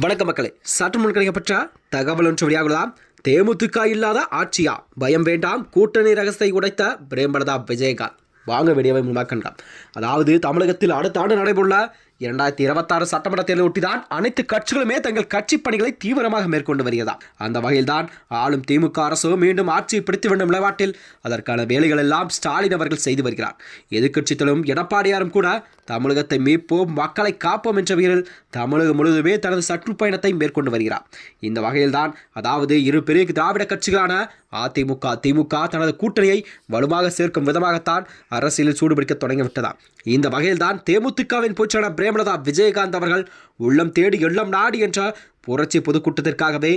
வணக்க மக்களே சற்று முன் கிடைக்கப்பட்ட தகவல் ஒன்று வெளியாகலாம். தேமுதிக இல்லாத ஆட்சியா? பயம் வேண்டாம் கூட்டணி ரகசியத்தை உடைத்த பிரேமலதா விஜயகாந்த். வாங்க வீடியோவை முன்பாக்கின்றான் அதாவது தமிழகத்தில் அடுத்த ஆண்டு நடைபெறுள்ள இரண்டாயிரத்தி இருபத்தாறு சட்டமன்ற தேர்தலை ஒட்டிதான் அனைத்து கட்சிகளுமே தங்கள் கட்சி பணிகளை தீவிரமாக மேற்கொண்டு வருகிறதா? அந்த வகையில்தான் ஆளும் திமுக அரசு மீண்டும் ஆட்சியை பிடித்து வேண்டும் நிலவாட்டில் அதற்கான வேலைகள் எல்லாம் ஸ்டாலின் அவர்கள் செய்து வருகிறார். எதிர்க்கட்சிகளும் எடப்பாடியாரும் கூட தமிழகத்தை மீட்போம் மக்களை காப்போம் என்ற வீரில் தமிழகம் முழுவதுமே தனது சுற்றுப்பயணத்தை மேற்கொண்டு வருகிறார். இந்த வகையில்தான் அதாவது இரு பெரிய திராவிட கட்சிகளான அதிமுக திமுக தனது கூட்டணியை வலுவாக சேர்க்கும் விதமாகத்தான் அரசியலில் சூடுபிடிக்க தொடங்கிவிட்டதா? இந்த வகையில்தான் தேமுதிகவின் பூச்சான பிரேமலதா விஜயகாந்த் அவர்கள் உள்ளம் தேடி எள்ளம் நாடு என்ற புரட்சி பொதுக்கூட்டத்திற்காகவே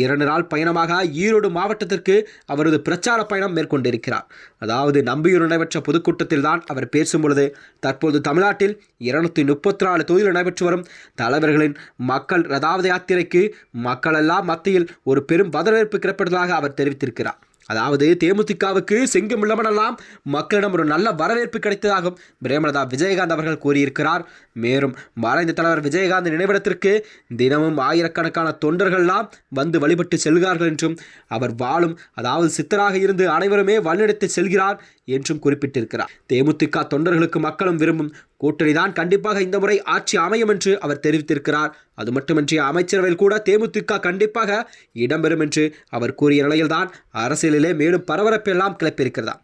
இரண்டு நாள் பயணமாக ஈரோடு மாவட்டத்திற்கு அவரது பிரச்சார பயணம் மேற்கொண்டிருக்கிறார். அதாவது நம்பியூர் நடைபெற்ற பொதுக்கூட்டத்தில் தான் அவர் பேசும் பொழுது தற்போது தமிழ்நாட்டில் இருநூத்தி முப்பத்தி நாலு தொகுதியில் நடைபெற்று வரும் தலைவர்களின் மக்கள் ரதாவத யாத்திரைக்கு மக்களெல்லாம் மத்தியில் ஒரு பெரும் வரவேற்பு கிடைப்பதாக அவர் தெரிவித்திருக்கிறார். அதாவது தேமுதிகவுக்கு செங்கும் உள்ளவனெல்லாம் மக்களிடம் ஒரு நல்ல வரவேற்பு கிடைத்ததாகவும் பிரேமலதா விஜயகாந்த் அவர்கள் கூறியிருக்கிறார். மேலும் மறைந்த தலைவர் விஜயகாந்த் நினைவிடத்திற்கு தினமும் ஆயிரக்கணக்கான தொண்டர்கள்லாம் வந்து வழிபட்டு செல்கிறார்கள் என்றும் அவர் வாழும் அதாவது சித்தராக இருந்து அனைவருமே வழிநடத்தி செல்கிறார் என்றும் குறிப்பிட்டிருக்கிறார். தேமுதிக தொண்டர்களுக்கு மக்களும் விரும்பும் கூட்டணிதான் கண்டிப்பாக இந்த முறை ஆட்சி அமையும் என்று அவர் தெரிவித்திருக்கிறார். அது மட்டுமின்றி அமைச்சரவையில் கூட தேமுதிக கண்டிப்பாக இடம்பெறும் என்று அவர் கூறிய நிலையில்தான் அரசியலிலே மேலும் பரபரப்பெல்லாம் கிளப்பியிருக்கிறதா.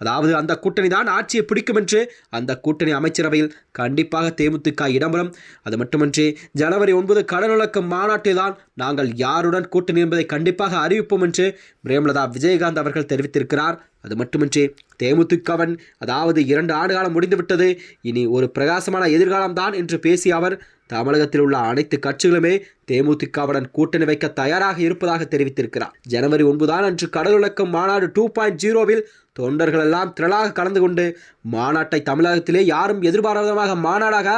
அதாவது அந்த கூட்டணி தான் ஆட்சியை பிடிக்கும் என்று அந்த கூட்டணி அமைச்சரவையில் கண்டிப்பாக தேமுதிக இடம்பெறும். அது மட்டுமின்றி ஜனவரி ஒன்பது கடலுழக்கம் மாநாட்டில் தான் நாங்கள் யாருடன் கூட்டணி என்பதை கண்டிப்பாக அறிவிப்போம் என்று பிரேமலதா விஜயகாந்த் அவர்கள் தெரிவித்திருக்கிறார். அது மட்டுமின்றி தேமுதிகவன் அதாவது இரண்டு ஆண்டு காலம் முடிந்துவிட்டது இனி ஒரு பிரகாசமான எதிர்காலம்தான் என்று பேசிய அவர் தமிழகத்தில் உள்ள அனைத்து கட்சிகளுமே தேமுதிகவுடன் கூட்டணி வைக்க தயாராக இருப்பதாக தெரிவித்திருக்கிறார். ஜனவரி ஒன்பதாம் அன்று கடலுலக்கம் மாநாடு டூ பாயிண்ட் ஜீரோவில் தொண்டர்கள் எல்லாம் திரளாக கலந்து கொண்டு மாநாட்டை தமிழகத்திலே யாரும் எதிர்பாராதமாக மாநாடாக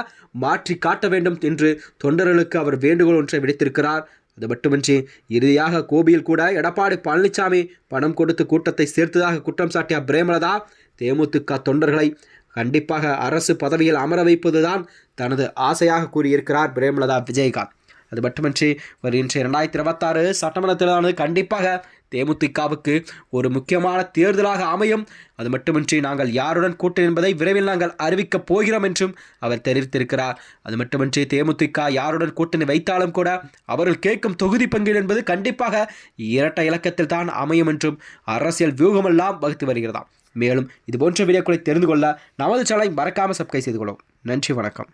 மாற்றி காட்ட வேண்டும் என்று தொண்டர்களுக்கு அவர் வேண்டுகோள் ஒன்றை விடுத்திருக்கிறார். அது மட்டுமின்றி இறுதியாக கோபியில் கூட எடப்பாடி பழனிசாமி பணம் கொடுத்து கூட்டத்தை சேர்த்ததாக குற்றம் சாட்டிய பிரேமலதா தேமுதிக தொண்டர்களை கண்டிப்பாக அரசு பதவியில் அமர வைப்பதுதான் தனது ஆசையாக கூறியிருக்கிறார் பிரேமலதா விஜயகாந்த். அது மட்டுமின்றி வருகின்ற இரண்டாயிரத்தி இருபத்தாறு சட்டமன்ற தேர்தலானது கண்டிப்பாக தேமுதிகவுக்கு ஒரு முக்கியமான தேர்தலாக அமையும். அது மட்டுமின்றி நாங்கள் யாருடன் கூட்டணி என்பதை விரைவில் நாங்கள் அறிவிக்கப் போகிறோம் என்றும் அவர் தெரிவித்திருக்கிறார். அது மட்டுமின்றி தேமுதிக யாருடன் கூட்டணி வைத்தாலும் கூட அவர்கள் கேட்கும் தொகுதி பங்கீடு என்பது கண்டிப்பாக இரட்டை இலக்கத்தில் தான் அமையும் என்றும் அரசியல் வியூகமெல்லாம் வகுத்து வருகிறதாம். மேலும் இது போன்ற வீடியோக்களை தெரிந்து கொள்ள நமது சேனலை மறக்காமல் சப்ஸ்கிரைப் செய்து கொள்ளும் நன்றி வணக்கம்.